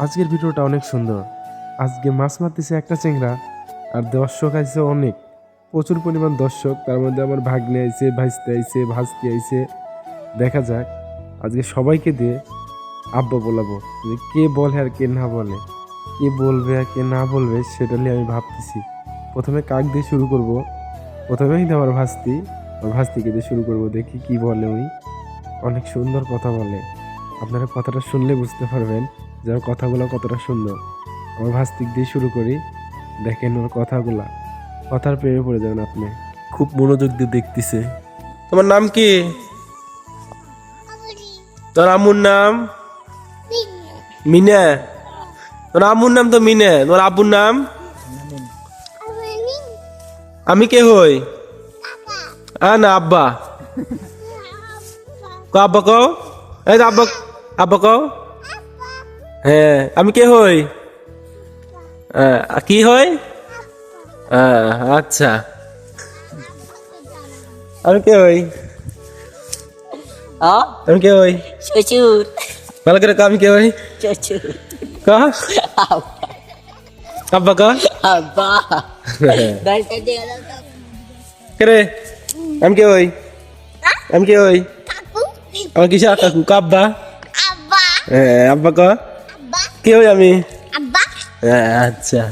আজকের ভিডিওটা অনেক সুন্দর। আজকে মাছ মারতেছে একটা চেংরা আর দর্শক আইছে অনেক। প্রচুর পরিমাণ দর্শক, তার মধ্যে আমার ভাগ্নে আইছে, ভাইস্তে আইছে, ভাস্তি আইছে। দেখা যাক, আজকে সবাইকে দিয়ে আব্বা বলাবো যে কে বলে আর কে না বলে। কে বলবে আর কে না বলবে সেটা নিয়ে আমি ভাবতেছি। প্রথমে কাক দিয়ে শুরু করব। প্রথমেই তো আমার ভাস্তি আমার ভাস্তিকে দিয়ে শুরু করব দেখি কি বলে উনি। অনেক সুন্দর কথা বলে। আপনারা কথাটা শুনলে বুঝতে পারবেন। যে ওর কথাগুলো কতটা সুন্দর। আমার ভাস্তিক দিয়ে শুরু করি। দেখেন ওর কথাগুলা। কথার প্রেমে পড়ে যাবেন আপনি। খুব মনোযোগ দিয়ে দেখতেছে। তোমার নাম কি? তোর আম্মুর নাম? মিনা। তোর আম্মুর নাম তো মিনা। তোর আব্বুর নাম? আমি কে হই? আ না আব্বা। কো আব্বা কও? এই তো আব্বা আব্বা কও? হ্যাঁ আমি কে হই? হ্যাঁ, কি হই? হ্যাঁ, আচ্ছা। আমি কে হই? আমি কে হই? শ্বশুর ভালো করে কাম কে হই? শ্বশুর কা? আব্বা কা? আব্বা। আমি কে হই? আমি কে হই? আমার কিসে কাকু? কাব্বা আব্বা। হ্যাঁ আব্বা কা? কে হই আমি আব্বা হ্যাঁ, আচ্ছা